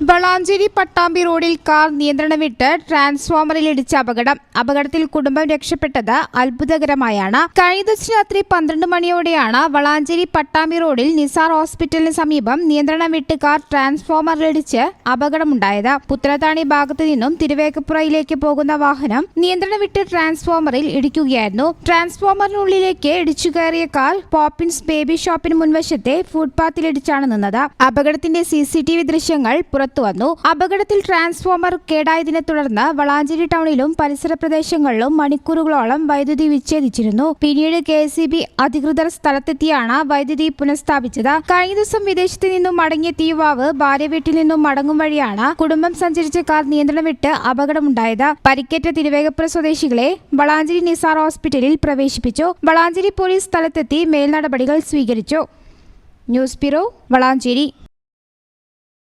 വളാഞ്ചേരി പട്ടാമ്പി റോഡിൽ കാർ നിയന്ത്രണം വിട്ട് ട്രാൻസ്ഫോമറിൽ ഇടിച്ച അപകടം. അപകടത്തിൽ കുടുംബം രക്ഷപ്പെട്ടത് അത്ഭുതകരമായാണ്. കഴിഞ്ഞ ദിവസം രാത്രി പന്ത്രണ്ട് മണിയോടെയാണ് വളാഞ്ചേരി പട്ടാമ്പി റോഡിൽ നിസാർ ഹോസ്പിറ്റലിന് സമീപം നിയന്ത്രണം വിട്ട് കാർ ട്രാൻസ്ഫോമറിലിടിച്ച് അപകടമുണ്ടായത്. പുത്രതാണി ഭാഗത്തു നിന്നും തിരുവേക്കപ്പുറയിലേക്ക് പോകുന്ന വാഹനം നിയന്ത്രണം വിട്ട് ട്രാൻസ്ഫോമറിൽ ഇടിക്കുകയായിരുന്നു. ട്രാൻസ്ഫോമറിനുള്ളിലേക്ക് ഇടിച്ചു കയറിയ കാർ പോപ്പിൻസ് ബേബി ഷോപ്പിന് മുൻവശത്തെ ഫുട്പാത്തിലിടിച്ചാണ് നിന്നത്. അപകടത്തിന്റെ സി ദൃശ്യങ്ങൾ പുറത്തുവന്നു അപകടത്തിൽ ട്രാൻസ്ഫോമർ കേടായതിനെ തുടർന്ന് വളാഞ്ചേരി ടൗണിലും പരിസര പ്രദേശങ്ങളിലും മണിക്കൂറുകളോളം വൈദ്യുതി വിച്ഛേദിച്ചിരുന്നു. പിന്നീട് കെ അധികൃതർ സ്ഥലത്തെത്തിയാണ് വൈദ്യുതി പുനഃസ്ഥാപിച്ചത്. കഴിഞ്ഞ ദിവസം വിദേശത്ത് നിന്നും മടങ്ങിയെത്തിയ യുവാവ് ഭാര്യ വീട്ടിൽ നിന്നും മടങ്ങും വഴിയാണ് കുടുംബം സഞ്ചരിച്ച കാർ നിയന്ത്രണം വിട്ട് അപകടമുണ്ടായത്. പരിക്കേറ്റ തിരുവേഗപ്പുറ സ്വദേശികളെ വളാഞ്ചേരി നിസാർ ഹോസ്പിറ്റലിൽ പ്രവേശിപ്പിച്ചു. വളാഞ്ചേരി പോലീസ് സ്ഥലത്തെത്തി മേൽനടപടികൾ സ്വീകരിച്ചു. News bureau Valanchery.